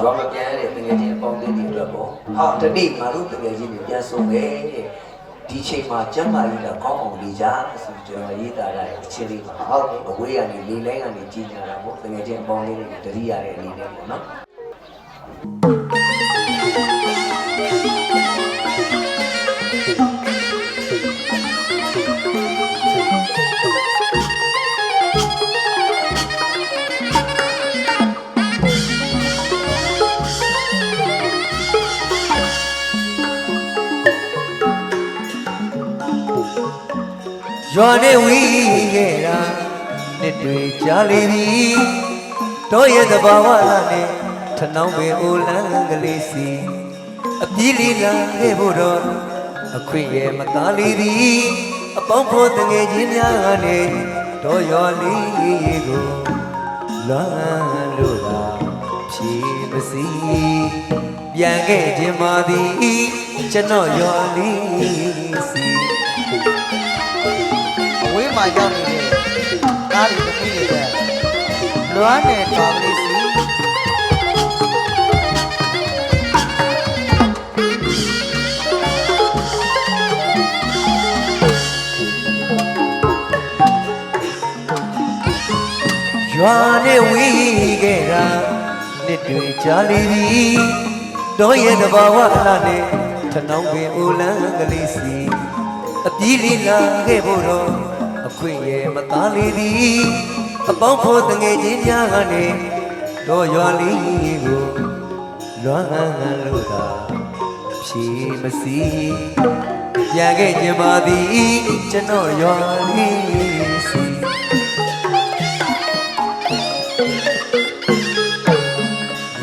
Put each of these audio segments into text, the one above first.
ရွာမပြန်ရတဲ့တကယ်ချင်းအပေါင်းအသင်းတွေအတွက်ပေါ့ဟုတ်တနေ့ငါတို့တကယ်ချင်းတွေပြန်ဆုံးမယ်တဲ့ဒီချိန်မှာကျမ်းမာရေးကကောင်းအောင်နေကြဆိုပြီးကျွန်တော်ရေးသားရတဲ့အချင်းလေးပါဟုတ်ကဲ့အဝေးကနေလေးလိုင်းကနေကြီးညာတာပေါ့တကယ်ချင်းအပေါင်းအသင်းတွေတတိရတဲ့အနေနဲ့ပေါ့နော် ရွာနဲ့ဝီးခဲ့တာနှစ်တွေကြာလေပြီတော့ရဲ့တဘာဝလာနဲ့ထနောင်းပင်အိုလန်းကလေးစီအပြေးလေးလာခဲ့ဖို့တော့အခွင့်ရဲ့မသားလေးသည်အပေါင်းဖို့တငယ်ချင်းများကနေတော့ရွာလေးကိုလွမ်းလို့သာဖြေမစီပြန်ခဲ့ခြင်းပါသည်ကျွန်တော်ရွာလေး မှာရောက်နေတဲ့ကားတွေတပည့်တွေလွမ်းနေတော်လေးစီရွာနဲ့ဝီးခဲ့တာနှစ်တွေကြာလေပြီတော့ရဲ့တဘာဝလာနဲ့ထနောင်းပင်အိုလန်းကလေးစီအပြေးလေးလာခဲ့ဖို့တော့အ ခွင့်ရဲ့မသားလေးသည်အပေါင်းဖို့တငယ်ချင်းများကနေတော့ရွာလေးကိုလွမ်းဟန်းဟန်းလို့သာဖြေမစီပြန်ခဲ့ခြင်းပါသည်ကျွန်တော်ရွာလေးစီ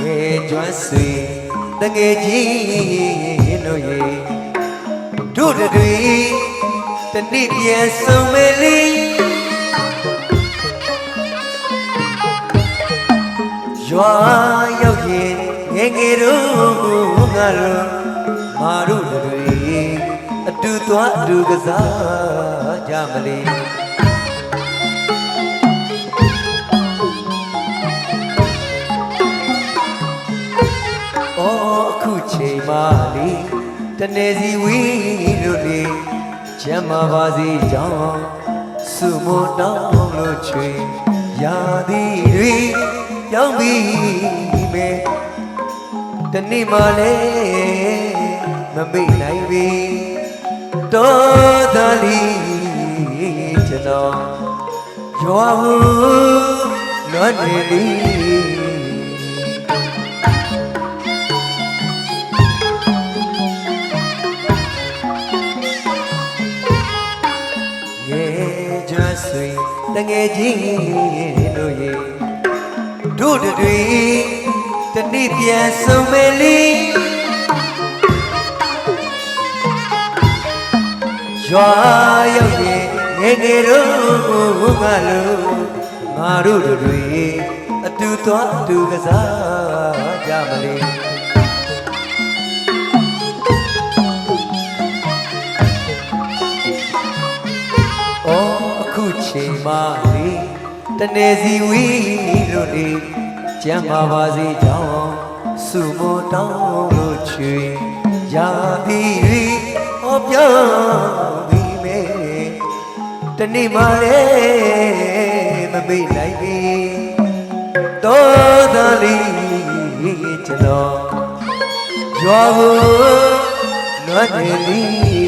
ငယ်ကျွမ်းဆွေတငယ်ချင်းတို့ရေတို့တွေ တနေ့ပြန်ဆုံမယ်လေရွာရောက်ရင်ငယ်ငယ်တို့ငါတို့မာတို့တွေအတူသွားအတူကစားကြမလေး။အော်အခုချိန်မှလေတနေ့စီဝီလို့လေ ချမ်းသာပါစေကြောင်းစုမတောင်းလို့ချွေရာသီတွေပြောင်းပြီးမယ်တနေ့မှလည်းမမေ့နိုင်ပြီတော်သားလေးကျွန်တော်ရွာဟုလွမ်းနေလေး ကျွမ်းဆွေတငယ်ချင်းတို့ရေတို့တွေတနေ့ပြန်ဆုံမယ်လေရွာရောက်ရင်ငယ်ငယ်တို့ငါလို့ငါတို့တွေအတူသွားအတူကစားကြမလေး။ ခုချိန်မှလေတနေ့စီဝီလို့လေကျမ်းပါပါစေကြောင်းစုမတောင်းလို့ချွေရာသီတွေဟောပြောင်းပြီးမေတနေ့မှလည်းမမေ့နိုင်ပြီတော်သားလေးကျွန်တော်ရွာကိုလွတ်နေလေး